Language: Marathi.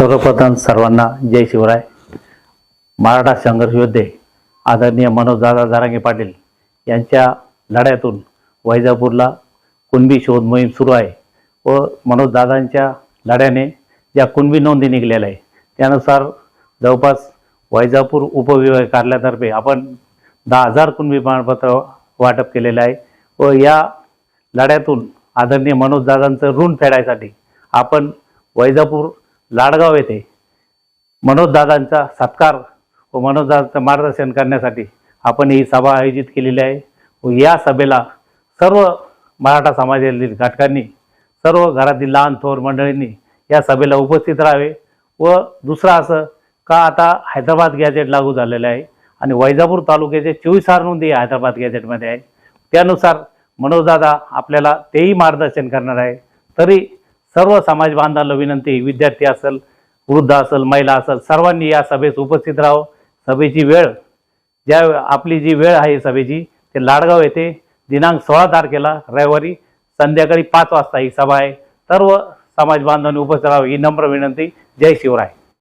सर्वप्रथम सर्वांना जय शिवराय. मराठा संघर्ष योद्धे आदरणीय मनोजदादा जारांगे पाटील यांच्या लढ्यातून वैजापूरला कुणबी शोध मोहीम सुरू आहे व मनोजदादांच्या लढ्याने ज्या कुणबी नोंदी निघलेल्या आहे त्यानुसार जवळपास वैजापूर उपविभाग कार्यालयातर्फे आपण दहा हजार कुणबी प्रमाणपत्र वाटप केलेलं आहे व या लढ्यातून आदरणीय मनोजदादांचं ऋण फेडायसाठी आपण वैजापूर लाडगाव येथे मनोजदादांचा सत्कार व मनोजदादांचं मार्गदर्शन करण्यासाठी आपण ही सभा आयोजित केलेली आहे. व या सभेला सर्व मराठा समाजातील घटकांनी सर्व घरातील लहान थोर मंडळींनी या सभेला उपस्थित राहावे. व दुसरं असं का आता हैदराबाद गॅजेट लागू झालेलं आहे आणि वैजापूर तालुक्याचे चोवीसार नोंदी हैदराबाद गॅजेटमध्ये आहे. त्यानुसार मनोजदादा आपल्याला तेही मार्गदर्शन करणार आहे. तरी सर्व समाज बांधवांना विनंती विद्यार्थी असेल वृद्ध असेल महिला असेल सर्वांनी या सभेस उपस्थित राहावं सभेची वेळ ज्या आपली जी वेळ आहे सभेची ते लाडगाव येथे दिनांक सोळा तारखेला रविवारी संध्याकाळी पाच वाजता ही सभा आहे. सर्व समाज बांधवांनी उपस्थित राहावं ही नम्र विनंती. जय शिवराय.